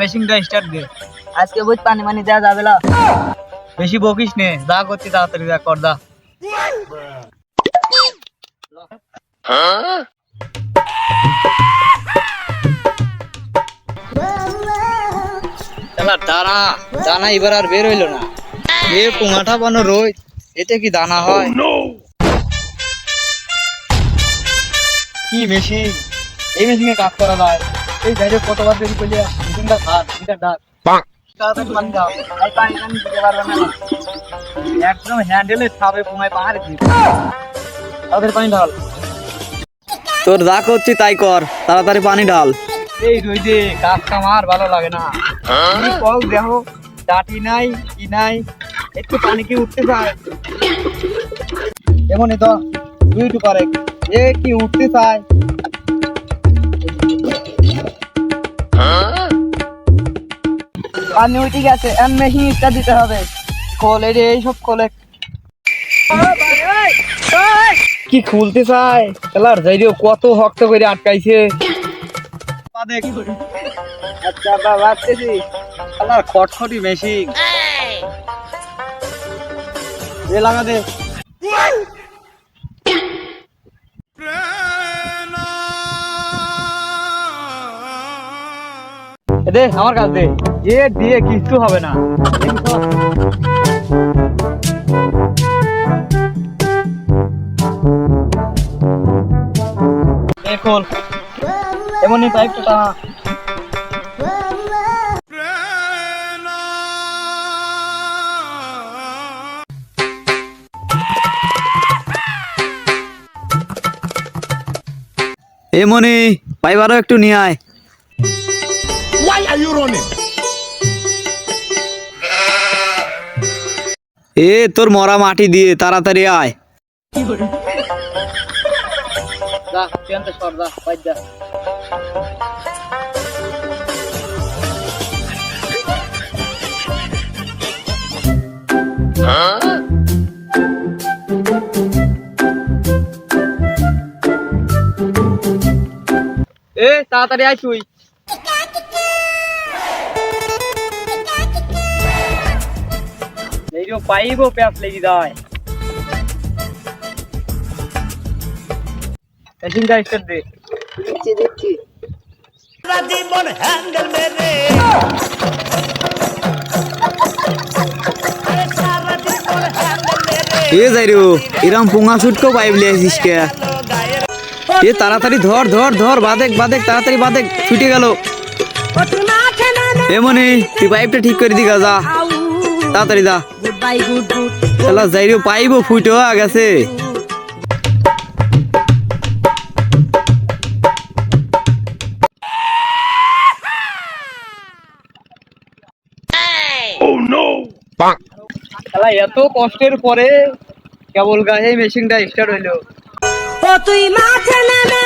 মেশিনটা স্টার্ট দে। আজকে বুঝ পানি মানি দেওয়া যাবে না বেশি বকিস নে যা করছি তাড়াতাড়ি যা কর দা দানা দানা এবার আর বের হইল না। এ পুঙাটা বানো রই এতে কি দানা হয়? কি মেশিন এই মেশিনে কাজ করা যায়। এই কতবার দেরি করলে ডাক পানি একদম হ্যান্ডেলে ছাপে পাহাড়ে ঢাল। তোর যা করছি তাই কর তাড়াতাড়ি পানি ঢাল। এই রই দে কাজ কাম ভালো লাগে না। কল দেখো ডাটি নাই কি নাই একটু পানি কি উঠতে চায়? এমনই তো দুই পারে এ কি উঠতে চায়? পানি উঠে গেছে এমনি মেশিনটা দিতে হবে। খোলে রে এইসব খোলে কি খুলতে চায়? খেলার যাই কত শক্ত করে আটকাইছে। আচ্ছা বাবা খেলার খটখটি মেশিন এ লাগা দে। দে, আমার কাছে দে। এ দিয়ে কিচ্ছু হবে না। এ খোল এমনই পাইপটা পাইবারও একটু নিয়ে আয়। Why are you running? এ তোর মরা মাটি দিয়ে তাড়াতাড়ি আয়। এ তাড়াতাড়ি আয় তুই। এইরকম পাইবো প্যাস লেগে যায় মেশিনটা স্টার্ট দে দিচ্ছি দিচ্ছি এ যাই রে এরম পুঙা ছুটকেও পাইপ লিয়ে আসিস কে এ তাড়াতাড়ি ধর ধর ধর বাদেক বাদেক তাড়াতাড়ি বাদেক ছুটে গেল এমনি তুই পাইপটা ঠিক করে দিগা যা তাড়াতাড়ি যা গুড বাই গুড গুড শালা যাই রে পাইবো ফুটো গেছে। শালা এত কষ্টের পরে কেবল গায়ে মেশিনটা স্টার্ট হইল। ও তুই মাঠে নেমে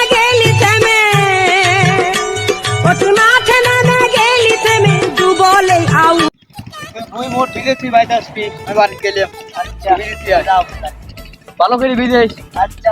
তুই মোর বিদেশি বাইতে আসবি আমি বাড়ি গেলাম আচ্ছা। ভালো করে বিদেশ আচ্ছা।